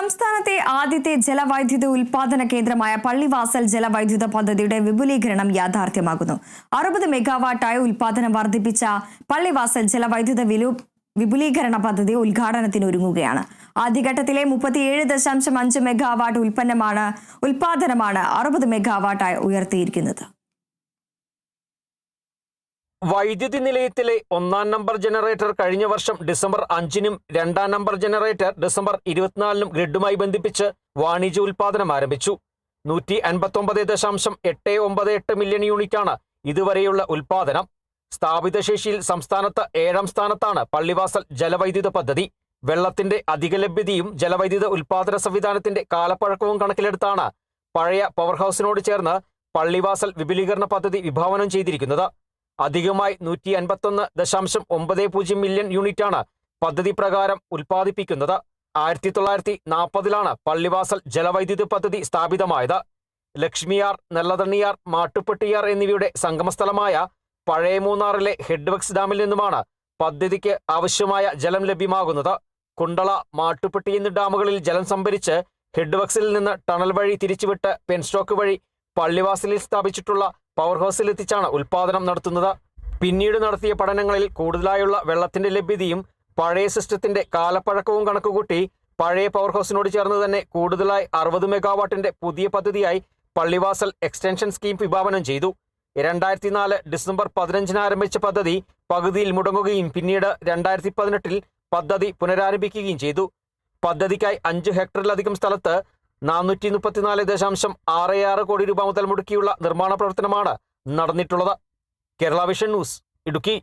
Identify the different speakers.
Speaker 1: സംസ്ഥാനത്തെ ആദ്യത്തെ ജലവൈദ്യുത ഉൽപാദന കേന്ദ്രമായ പള്ളിവാസൽ ജലവൈദ്യുത പദ്ധതിയുടെ വിപുലീകരണം യാഥാർത്ഥ്യമാകുന്നു അറുപത് മെഗാവാട്ടായ ഉൽപാദനം വർദ്ധിപ്പിച്ച പള്ളിവാസൽ ജലവൈദ്യുത വിപുലീകരണ പദ്ധതി ഉദ്ഘാടനത്തിന് ഒരുങ്ങുകയാണ്. ആദ്യഘട്ടത്തിലെ മുപ്പത്തിയേഴ് ദശാംശം അഞ്ച് മെഗാവാട്ട് ഉൽപ്പന്നമാണ് ഉൽപാദനമാണ് അറുപത് മെഗാവാട്ടായി ഉയർത്തിയിരിക്കുന്നത്.
Speaker 2: വൈദ്യുതി നിലയത്തിലെ ഒന്നാം നമ്പർ ജനറേറ്റർ കഴിഞ്ഞ വർഷം ഡിസംബർ അഞ്ചിനും രണ്ടാം നമ്പർ ജനറേറ്റർ ഡിസംബർ ഇരുപത്തിനാലിനും ഗ്രിഡുമായി ബന്ധിപ്പിച്ച് വാണിജ്യ ഉൽപാദനം ആരംഭിച്ചു. നൂറ്റി അൻപത്തൊമ്പത് ദശാംശം എട്ട് ഒമ്പത് എട്ട് മില്യൺ യൂണിറ്റാണ് ഇതുവരെയുള്ള ഉൽപാദനം സ്ഥാപിത ശേഷിയിൽ സംസ്ഥാനത്ത് ഏഴാം സ്ഥാനത്താണ് പള്ളിവാസൽ ജലവൈദ്യുത പദ്ധതി. വെള്ളത്തിന്റെ അധിക ലഭ്യതയും ജലവൈദ്യുത ഉൽപാദന സംവിധാനത്തിന്റെ കാലപ്പഴക്കവും കണക്കിലെടുത്താണ് പഴയ പവർ ഹൗസിനോട് ചേർന്ന് പള്ളിവാസൽ വിപുലീകരണ പദ്ധതി വിഭാവനം ചെയ്തിരിക്കുന്നത്. അധികമായി നൂറ്റി അൻപത്തൊന്ന് ദശാംശം ഒമ്പത് പൂജ്യം മില്യൺ യൂണിറ്റാണ് പദ്ധതി പ്രകാരം ഉൽപ്പാദിപ്പിക്കുന്നത്. ആയിരത്തി തൊള്ളായിരത്തി നാൽപ്പതിലാണ് പള്ളിവാസൽ ജലവൈദ്യുതി പദ്ധതി സ്ഥാപിതമായത്. ലക്ഷ്മിയാർ നെല്ലതണ്ണിയാർ മാട്ടുപ്പെട്ടിയാർ എന്നിവയുടെ സംഗമസ്ഥലമായ പഴയ മൂന്നാറിലെ ഹെഡ്വക്സ് ഡാമിൽ നിന്നുമാണ് പദ്ധതിക്ക് ആവശ്യമായ ജലം ലഭ്യമാകുന്നത്. കുണ്ടള മാട്ടുപ്പെട്ടി എന്നീ ഡാമുകളിൽ ജലം സംഭരിച്ച് ഹെഡ്വക്സിൽ നിന്ന് ടണൽ വഴി തിരിച്ചുവിട്ട് പെൻസ്റ്റോക്ക് വഴി പള്ളിവാസലിൽ സ്ഥാപിച്ചിട്ടുള്ള പവർ ഹൗസിൽ എത്തിച്ചാണ് ഉൽപാദനം നടത്തുന്നത്. പിന്നീട് നടത്തിയ പഠനങ്ങളിൽ കൂടുതലായുള്ള വെള്ളത്തിന്റെ ലഭ്യതയും പഴയ സിസ്റ്റത്തിന്റെ കാലപ്പഴക്കവും കണക്കുകൂട്ടി പഴയ പവർ ഹൗസിനോട് ചേർന്ന് തന്നെ കൂടുതലായി അറുപത് മെഗാവാട്ടിന്റെ പുതിയ പദ്ധതിയായി പള്ളിവാസൽ എക്സ്റ്റൻഷൻ സ്കീം വിഭാവനം ചെയ്തു. രണ്ടായിരത്തി നാല് ഡിസംബർ പതിനഞ്ചിന് ആരംഭിച്ച പദ്ധതി പകുതിയിൽ മുടങ്ങുകയും പിന്നീട് രണ്ടായിരത്തി പതിനെട്ടിൽ പദ്ധതി പുനരാരംഭിക്കുകയും ചെയ്തു. പദ്ധതിക്കായി അഞ്ച് ഹെക്ടറിലധികം സ്ഥലത്ത് നാനൂറ്റി മുപ്പത്തിനാല് ദശാംശം ആറ് ആറ് കോടി രൂപ മുതൽ മുടക്കിയുള്ള നിർമ്മാണ പ്രവർത്തനമാണ് നടന്നിട്ടുള്ളത്. Kerala Vision News Idukki.